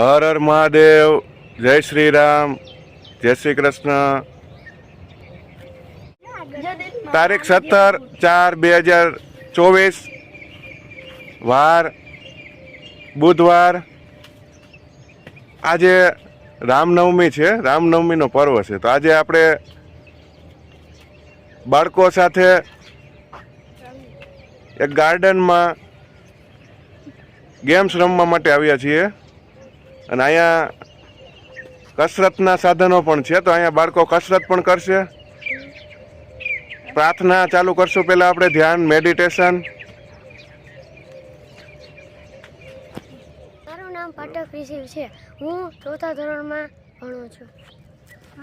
હર હર મહાદેવ, જય શ્રી રામ જય શ્રી કૃષ્ણ. તારીખ સત્તર ચાર બે હજાર ચોવીસ, વાર, બુધવાર. આજે રામનવમી છે, રામનવમીનો પર્વ છે. તો આજે આપણે બાળકો સાથે એક ગાર્ડનમાં ગેમ્સ રમવા માટે આવ્યા છીએ. અને અહીંયા કસરતના સાધનો પણ છે, તો અહીંયા બાળકો કસરત પણ કરશે. પ્રાર્થના ચાલુ કરશું પહેલાં આપણે, ધ્યાન મેડિટેશન મારું નામ પાઠક રિસીવ છે. હું ચોથા ધોરણમાં ભણું છું.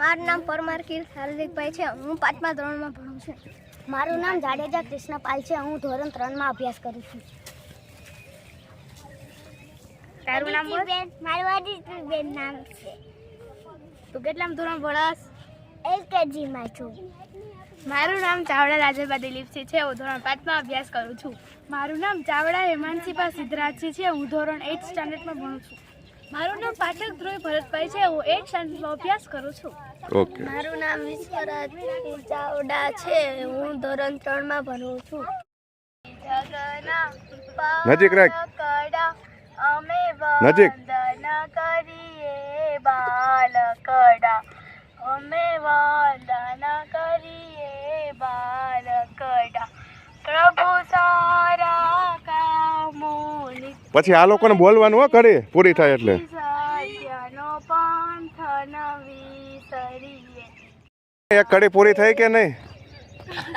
મારું નામ પરમાર કીર્ત હાર્દિકભાઈ છે. હું પાંચમા ધોરણમાં ભણું છું. મારું નામ જાડેજા કૃષ્ણપાલ છે. હું ધોરણ ત્રણમાં અભ્યાસ કરું છું. તારું નામ બોલ. મારું આદિત્યબેન નામ છે. તું કેટલામ ધોરણ ભણસ? એલકેજીમાં છું. મારું નામ ચાવડા રાજેબા દિલીપસિંહ છે. હું ધોરણ પાંચમાં અભ્યાસ કરું છું. મારું નામ ચાવડા હેમાંશીબા સિદ્ધરાજસિંહ છે. હું ધોરણ એઇટ સ્ટાન્ડર્ડમાં ભણું છું. મારું નામ પાઠક ધ્રુવ ભરતભાઈ છે. હું એઇટ સ્ટાન્ડર્ડમાં અભ્યાસ કરું છું. ઓકે. મારું નામ વિશ્વરાજ ચાવડા છે. હું ધોરણ ત્રણમાં ભણું છું. નજીક રાખ. અમે. વંદના કરીએ બાલકડા અમે વંદના કરીએ બાલકડા પ્રભુ સારા કામોની પછી આ લોકોને બોલવાનું હો કરી પૂરી થાય એટલે. એક કડી પૂરી થઈ કે નહીં?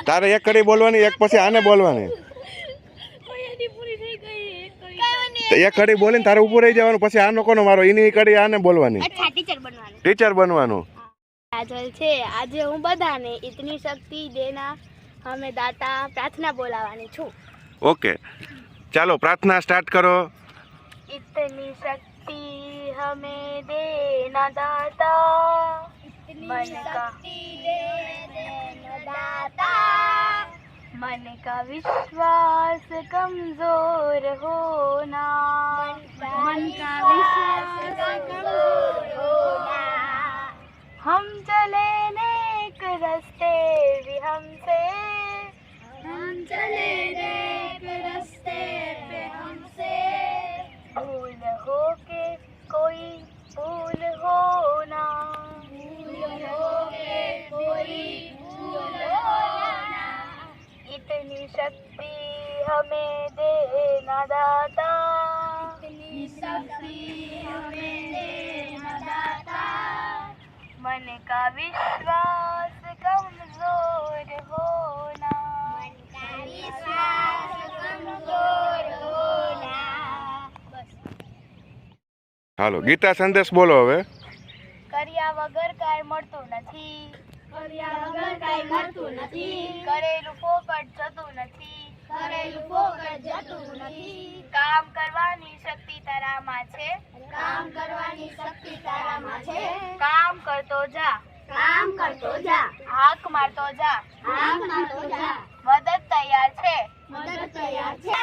તારે એક કડી બોલવાની એક પછી આને બોલવાની તો એક કડી બોલીને તારે ઊભું રહી જવાનું પછી આ લોકોનો મારો એની કડી આને બોલવાની. ટીચર બનવાનું. આજલ છે. આજે હું બધાને ઇતની શક્તિ દેના અમે દાતા પ્રાર્થના બોલાવાની છું. ઓકે ચાલો પ્રાર્થના સ્ટાર્ટ કરો. ઇતની શક્તિ હમે દેના દાતા. ઇતની શક્તિ દેના દાતા. मन का विश्वास कमजोर होना मन का विश्वास कमजोर होना हम चले नेक रस्ते भी हमसे हम चले नेक शक्ति हमें देना दाता इतनी शक्ति हमें देना दाता मन का विश्वास कमजोर होना मन का विश्वास कमजोर होना बस હાલો ગીતા સંદેશ બોલો હવે કર્યા વગર કાંઈ મળતું નથી કર્યા વગર કાંઈ મળતું નથી. કરેલું ફોકટ જતું નથી. કરેલું ફોકટ જતું નથી. કામ કરવાની શક્તિ તારામાં છે. કામ કરવાની શક્તિ તારામાં છે. કામ કરતો જા. કામ કરતો જા. હાક મારતો જા. હાક મારતો જા. મદદ તૈયાર છે. મદદ તૈયાર છે.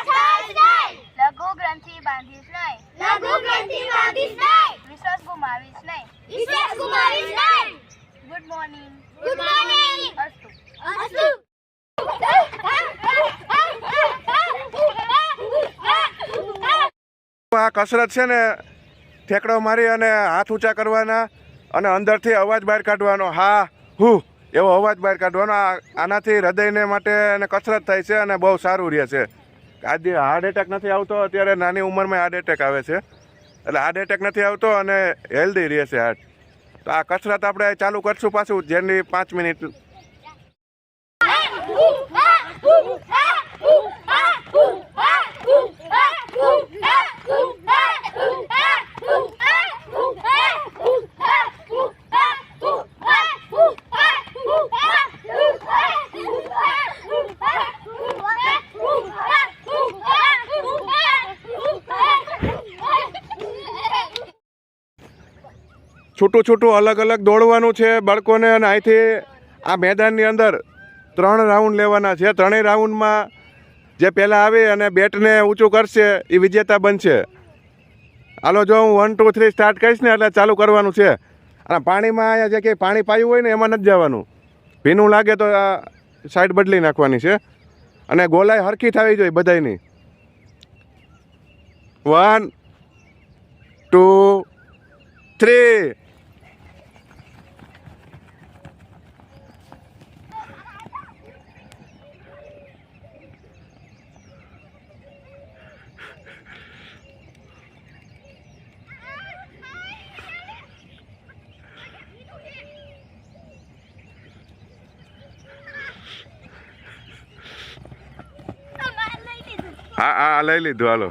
લઘુ ગ્રંથિ બાંધીશ નહીં. લઘુ ગ્રંથિ બાંધીશ નહીં. વિશ્વાસ ગુમાવીશ નહીં. વિશ્વાસ ગુમાવીશ નહીં. ગુડ મોર્નિંગ ગુડ મોર્નિંગ અસ્તુ અસ્તુ આ કસરત છે ને ઠેકડો મારી અને હાથ ઊંચા કરવાના અને અંદરથી અવાજ બહાર કાઢવાનો. હા હું એવો અવાજ બહાર કાઢવાનો. આનાથી હૃદયને માટે અને કસરત થાય છે અને બહુ સારું રહે છે. આજે હાર્ટ એટેક નથી આવતો અત્યારે નાની ઉંમરમાં હાર્ટ એટેક આવે છે. એટલે હાર્ટ એટેક નથી આવતો અને હેલ્ધી રહે છે હાર્ટ તો આ કસરત આપણે ચાલુ કરશું પાછું જેની પાંચ મિનિટ છૂટું છૂટું અલગ અલગ દોડવાનું છે બાળકોને અને અહીંથી આ મેદાનની અંદર ત્રણ રાઉન્ડ લેવાના છે. ત્રણેય રાઉન્ડમાં જે પહેલાં આવે અને બેટને ઊંચું કરશે, એ વિજેતા બનશે. હાલો, જો હું વન ટુ થ્રી સ્ટાર્ટ કરીશ ને, એટલે ચાલુ કરવાનું છે. અને પાણીમાં અહીંયા જે કંઈ પાણી પાયું હોય ને, એમાં નથી જવાનું. ભીનું લાગે તો સાઈડ બદલી નાખવાની છે. અને ગોલાઈ હરખી થવી જોઈએ બધાયની. વન ટુ થ્રી હા હા લઈ લીધું હાલો.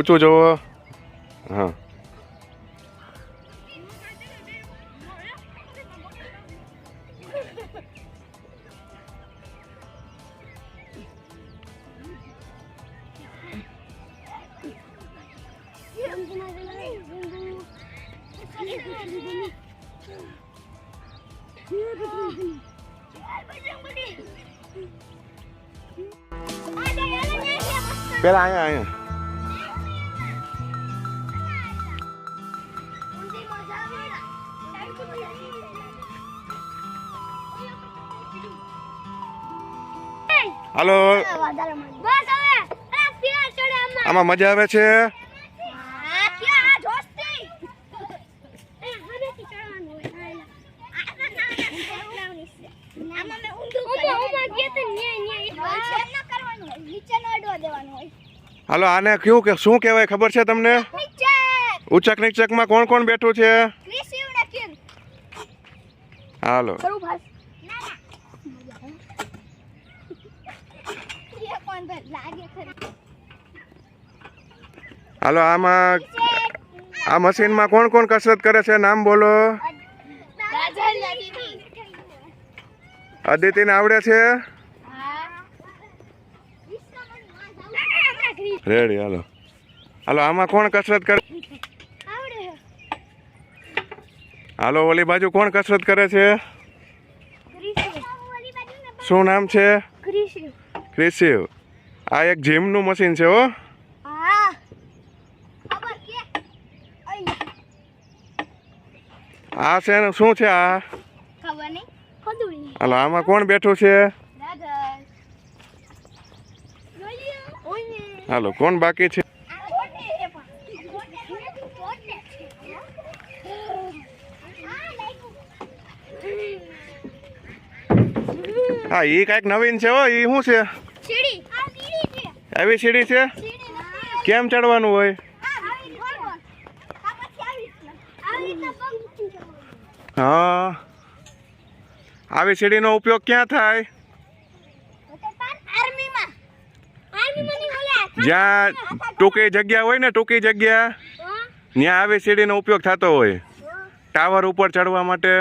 ઊંચું જવો. હા. નીચે આમાં. મજા આવે છે? હાલો આને કયું કે શું કહેવાય ખબર છે તમને? ઉચક નીચક નીચકમાં કોણ કોણ બેઠું છે? હાલો કરું ભાસ ના ના એ કોણ ભાઈ લાગે ખરી હાલો આમાં આ મશીનમાં કોણ કોણ કસરત કરે છે? નામ બોલો. અદિતિને આવડે છે? રેડી હાલો. હાલો આમાં કોણ કસરત કરે? હાલો ઓલી બાજુ કોણ કસરત કરે છે? શું નામ છે? ક્રિશિવ. આ એક જીમનું મશીન છે હો. આ છે શું છે આ? હલો આમાં કોણ બેઠું છે? હાલો કોણ બાકી છે? હા એ કંઈક નવીન છે હો એ શું છે? આવી સીડી છે. કેમ ચડવાનું હોય? હા. આવી સીડીનો ઉપયોગ ક્યાં થાય? જ્યાં ટૂંકી જગ્યા હોય ને ટૂંકી જગ્યા ત્યાં આવી સીડીનો ઉપયોગ થતો હોય. ટાવર ઉપર ચડવા માટે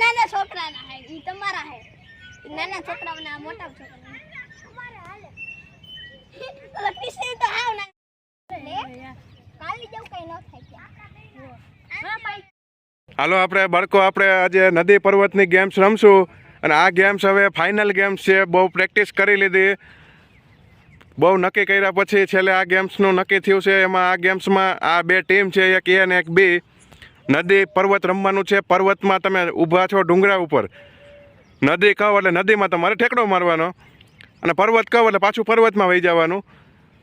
નાના છોકરાના હે, ઈ તમારા હે. નાના છોકરાઓના મોટા છોકરાના તમારે હાલે ઓલા ટીસી તો આવ ના. કાલી જેવું કઈ ન થાય હાલો, આપણે બાળકો, આપણે આજે નદી પર્વતની ગેમ્સ રમશું અને આ ગેમ્સ હવે ફાઇનલ ગેમ્સ છે. બહુ પ્રેક્ટિસ કરી લીધી. બહુ નક્કી કર્યા પછી છેલ્લે આ ગેમ્સનું નક્કી થયું છે. એમાં આ ગેમ્સમાં આ બે ટીમ છે, એક એ અને એક બી નદી પર્વત રમવાનું છે, પર્વતમાં તમે ઊભા છો ડુંગરા ઉપર. નદી કહો એટલે નદીમાં તમારે ઠેકડો મારવાનો અને પર્વત કહો એટલે પાછું પર્વતમાં વહી જવાનું.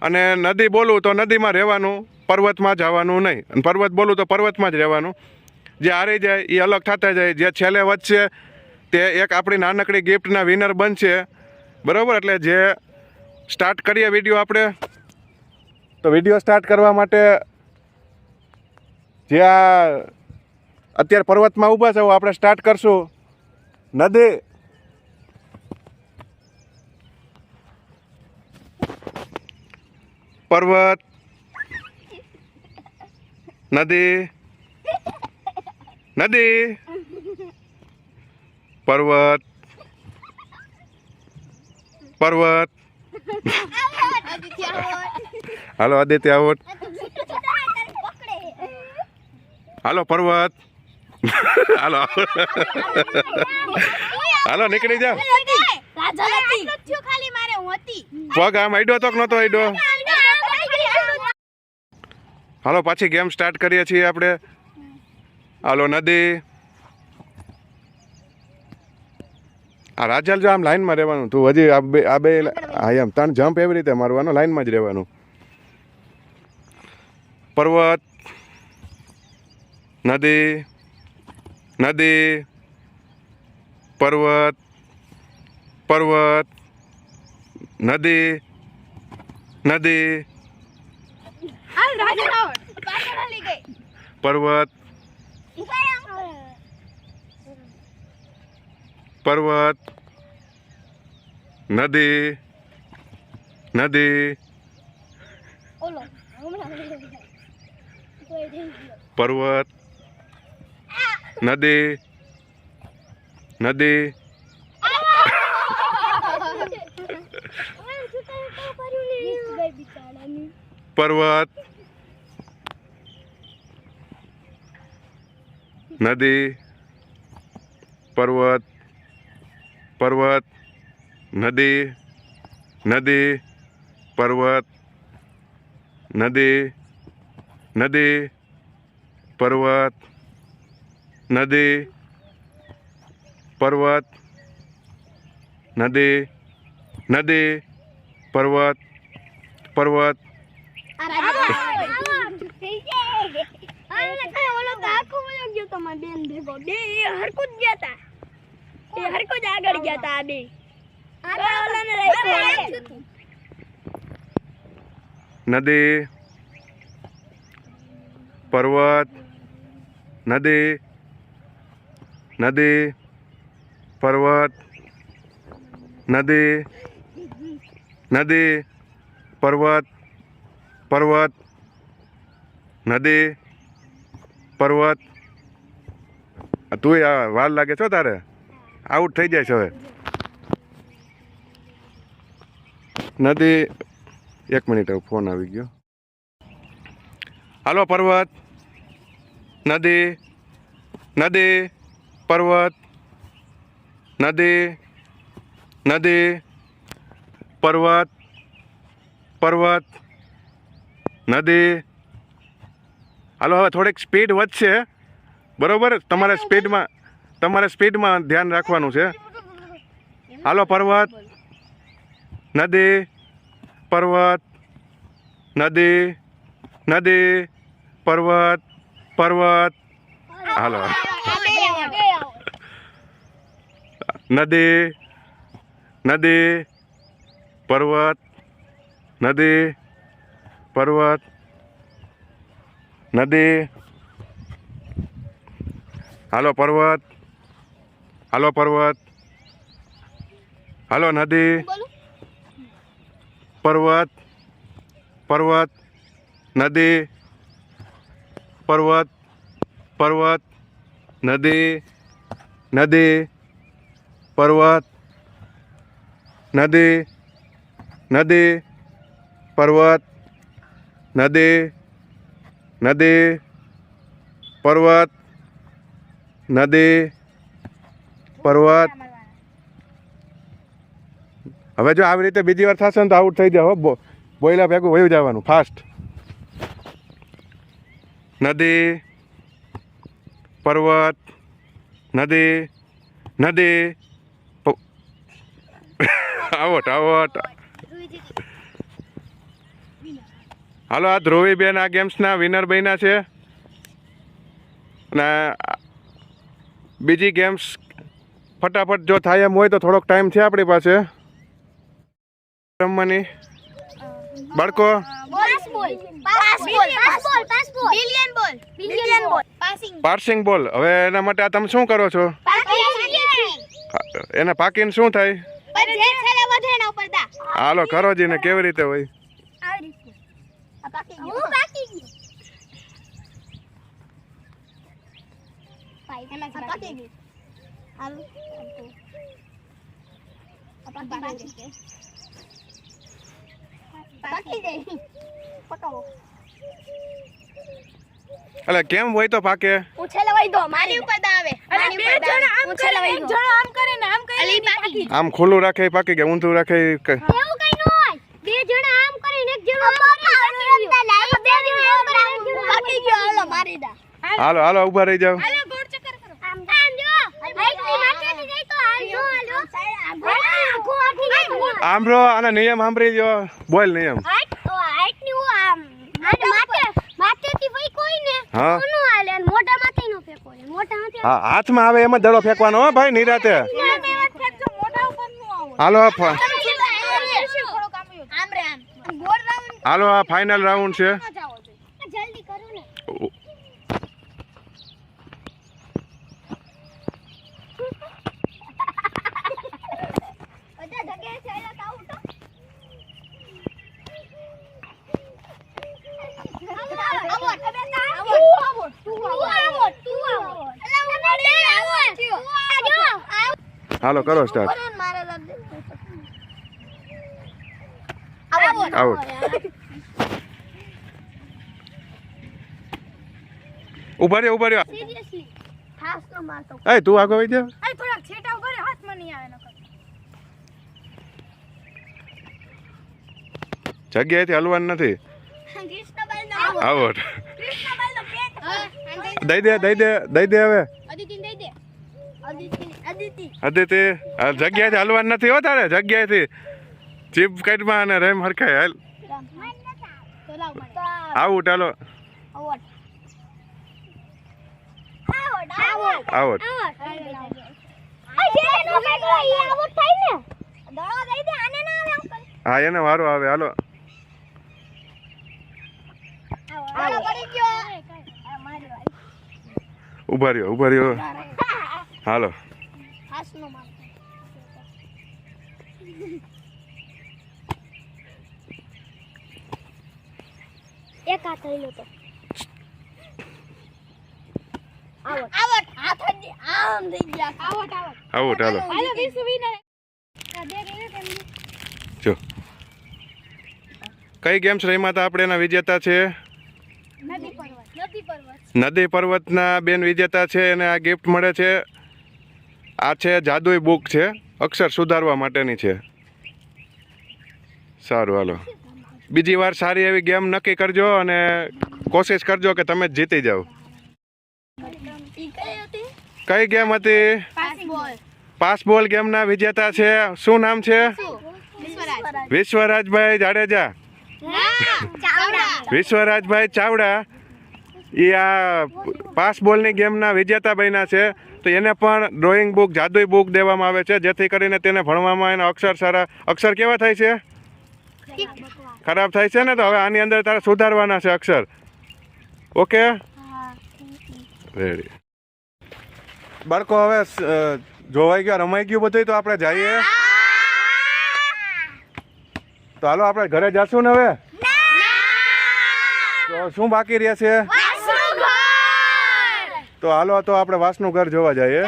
અને નદી બોલું તો નદીમાં રહેવાનું, પર્વતમાં જવાનું નહીં. અને પર્વત બોલું તો પર્વતમાં જ રહેવાનું. જે હારી જાય એ અલગ થતા જાય. જે છેલ્લે વધશે તે એક આપણી નાનકડી ગિફ્ટના વિનર બનશે. બરાબર? એટલે જે સ્ટાર્ટ કરીએ વીડિયો આપણે. તો વીડિયો સ્ટાર્ટ કરવા માટે જે આ અત્યારે પર્વતમાં ઊભા છે આપણે સ્ટાર્ટ કરશું. નદી. પર્વત. નદી. નદી. પર્વત. પર્વત. હાલો આદિત્ય આવટ હાલો પર્વત. હાલો. હાલો, નીકળી જા. ખાલી મારે હું હતી પગ આમ આઈડો તો નહોતો આઈડો હાલો, પાછી ગેમ સ્ટાર્ટ કરીએ છીએ આપણે. હાલો, નદી. આ રાજલ જો આમ લાઈનમાં રહેવાનું, તું હજી આ બે આ બે હા એમ ત્રણ જમ્પ એવી રીતે મારવાનો, લાઈનમાં જ રહેવાનું. પર્વત, નદી. નદી પર્વત પર્વત નદી નદી પર્વત પર્વત નદી નદી પર્વત નદી. નદી. પર્વત. નદી. પર્વત. પર્વત. નદી. નદી. પર્વત. નદી. નદી. પર્વત. નદી પર્વત નદી નદી પર્વત પર્વત. નદી પર્વત નદી નદી, પર્વત, નદી નદી, પર્વત પર્વત, નદી, પર્વત. તું આ વાર લાગે છો તારે? આઉટ થઈ જાય છે હવે. નદી. એક મિનિટ ફોન આવી ગયો. હાલો, પર્વત. નદી. નદી. પર્વત, નદી નદી, પર્વત પર્વત, નદી. હાલો, હવે થોડીક સ્પીડ વધશે. બરોબર? તમારે સ્પીડમાં તમારે સ્પીડમાં ધ્યાન રાખવાનું છે. હાલો, પર્વત, નદી પર્વત, નદી નદી, પર્વત પર્વત. હાલો. નદી નદી, પર્વત નદી પર્વત, નદી. હાલો, પર્વત. હાલો પર્વત. હાલો, નદી. પર્વત. પર્વત. નદી. પર્વત. પર્વત. નદી. નદી. પર્વત, નદી નદી, પર્વત, નદી નદી, પર્વત નદી, પર્વત. હવે જો આવી રીતે બીજી વાર થશે ને તો આઉટ થઈ જાવ બોયલા ભેગું વયું જવાનું, ફાસ્ટ. નદી, પર્વત, નદી નદી આવટ આવટ હાલો આ ધ્રુવીબેન આ ગેમ્સના વિનર બન્યા છે. અને બીજી ગેમ્સ ફટાફટ જો થાય એમ હોય તો થોડોક ટાઈમ છે આપણી પાસે. રમવાની. બાળકો. પાર્સિંગ બોલ હવે એના માટે આ તમે શું કરો છો? એના પાકીને શું થાય પર જે છેલ્લે વધે એના ઉપર દા હાલો કરો જી ને કેવી રીતે હોય આવી એટલે કેમ હોય તો પાકે ઉછેલા વઈ દો મારી ઉપર આવે મારી ઉપર આમ ઉછેલા વઈ દો. આમ કરે ને આમ કરે અલી પાકી. આમ ખુલ્લું રાખે પાકી કે ઊંધું રાખે એવું કઈ ન હોય. બે જણા આમ કરીને એક જણો આમ જણા આમ પાકી ગયો હાલો મારી દા. હાલો. હાલો ઊભા રહી જાવ હાલો ગોળ ચક્કર કરો. આમ આમ જો. આટલી માથે થી જઈ તો હાલ જો હાલો આખો આખી જાય આંભળો આના નિયમ સાંભળી જો બોલ નિયમ. હાઈટ તો હાઈટની હું આમ માથે ને હા. હા હાથમાં આવે એમ જ દડો ફેંકવાનો હો ભાઈ નિરાતે. મોઢા ઉપરનું આવો. હાલો હાલો. આ ફાઇનલ રાઉન્ડ છે જાવો જોઈએ જલ્દી કરો ને બધા જગ્યાએ ચાલ્યા તા આવું તો હાલો કરો સ્ટાર્ટ આઉટ ઊભા રહ્યો ઊભા રહ્યો એ તું આગળ આવી જા જગ્યાએથી હલવાનું નથી. આવો. દઈ દે દઈ દે દઈ દે હવે. અદિતિ આ જગ્યાએથી હલવાનું નથી હો તારે, જગ્યાએથી. જીપ કાઢમાં અને રેમ હરખાય હાલ. આવું હાલો આવટ હા, એને વારો આવે, હાલો. ઊભા રહ્યો ઊભા રહ્યો. હાલો. એક હાથ તો આવટ. આવટ. હાથ જ આમ થઈ ગયા. Out out. આવટ હાલો. હાલો વિસુ વિનર જો. કઈ ગેમ્સ રમ્યા હતા આપણે એના વિજેતા છે. નદી પર્વત. નદી પર્વત. નદી પર્વતના બેન વિજેતા છે અને આ ગિફ્ટ મળે છે. આ છે જાદુઈ બુક છે. અક્ષર સુધારવા માટેની છે. સારું હાલો. બીજી વાર સારી એવી ગેમ નક્કી કરજો અને કોશિશ કરજો કે તમે જીતી જાઓ. કઈ ગેમ હતી? પાસ બોલ ગેમના વિજેતા છે. શું નામ છે? વિશ્વરાજભાઈ જાડેજા. વિશ્વરાજભાઈ ચાવડા. એ આ પાસ બોલની ગેમના વિજેતા બન્યા છે. તો એને પણ ડ્રોઈંગ બુક જાદુઈ બુક દેવામાં આવે છે. જેથી કરીને તેને ભણવામાં એના અક્ષર સારા અક્ષર કેવા થાય છે? ખરાબ થાય છે ને તો હવે આની અંદર તારે સુધારવાના છે અક્ષર. ઓકે? રેડી બાળકો હવે જોવાઈ ગયો રમાઈ ગયું બધું તો આપણે જઈએ. તો હાલો આપણે ઘરે જશું ને હવે? તો શું બાકી રહે છે તો હાલો તો આપણે વાસનું ઘર જોવા જઈએ.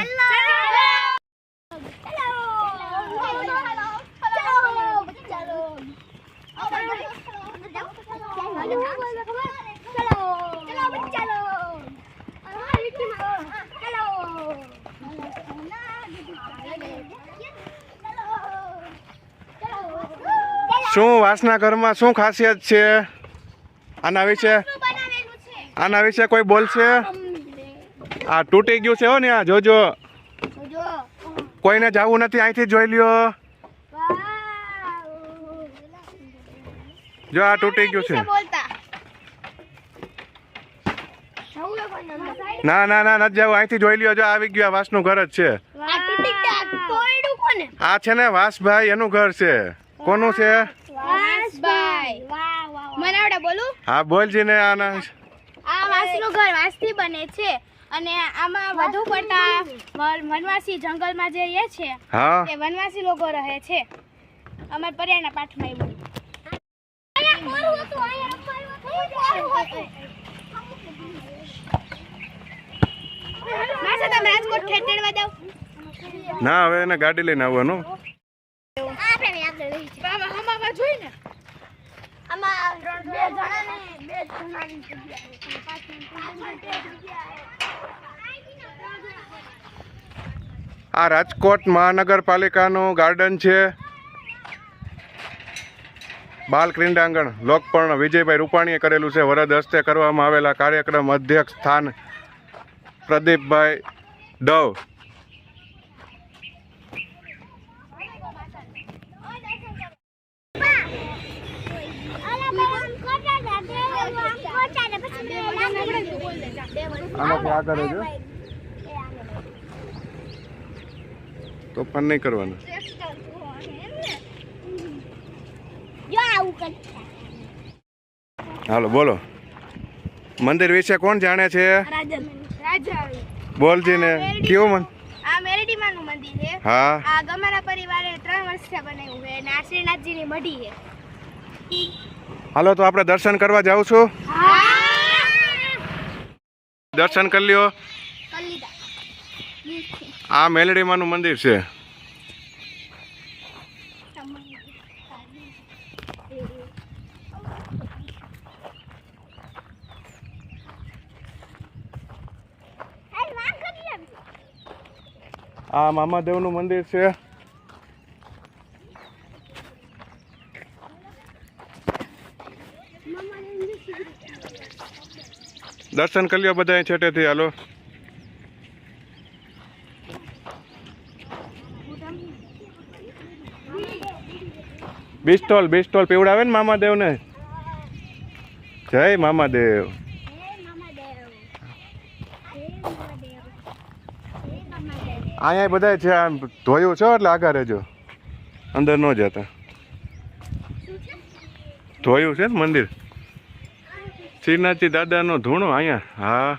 વાસના ઘરમાં શું ખાસિયત છે? આના વિશે આના વિશે કોઈ બોલશે? આ તૂટી ગયું છે હો ને આ જોજો. કોઈને જવું નથી અહીંથી જોઈ લ્યો. જો આ તૂટી ગયું છે. ના ના ના નથી જવું. અહીંથી જોઈ લ્યો. જો આવી ગયું આ વાસનું ઘર જ છે. આ છે ને વાસભાઈ એનું ઘર છે. કોનું છે? મને આવડે બોલું? હા બોલજી ને આના. આ વાંસનું ઘર વાંસથી બને છે અને આમાં વધુ પડતા વનવાસી જંગલમાં જે રહે છે હા. તે વનવાસી લોકો રહે છે. અમાર પર્યાના પાઠમાં એવું ના હવે એને ગાડી લઈને આવવાનું. આપણે આગળ જઈએ. બાબા હમાવા ને આ રાજકોટ મહાનગરપાલિકાનું ગાર્ડન છે. બાલ ક્રીડાંગણ લોકપર્ણ વિજયભાઈ રૂપાણીએ કરેલું છે. વરદ હસ્તે કરવામાં આવેલા કાર્યક્રમ અધ્યક્ષ સ્થાન પ્રદીપભાઈ ડવ. આનાથી આગળ જો તોફાન નહીં કરવાનું. હાલો બોલો. મંદિર વિશે કોણ જાણે છે? બોલજી ને. કેવું મન આ મેરડીમાનું મંદિર છે. હા. આ ગમારા પરિવારે ત્રણ વર્ષથી બનાવ્યું છે અને આ મઢી છે. હાલો તો આપણે દર્શન કરવા જાઉં છું? દર્શન કરી લ્યો. આ મેલડીમાનું મંદિર છે. આ મામાદેવનું મંદિર છે. દર્શન કરી લ્યો બધા છેટેથી, હાલો. બિસ્ટોલ બિસ્ટોલ પીવડાવે ને મામાદેવને? જય મામાદેવ. અહીંયા બધા છે, આમ ધોયું છે એટલે આગળ રહેજો. અંદર ન જતા. ધોયું છે ને મંદિર? શ્રીનાથજી દાદાનો ધૂણો અહીંયા. હા.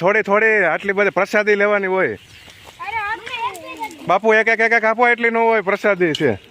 થોડી થોડી આટલી બધી પ્રસાદી લેવાની હોય. બાપુ એક એક એક આપો એટલી ન હોય પ્રસાદી છે.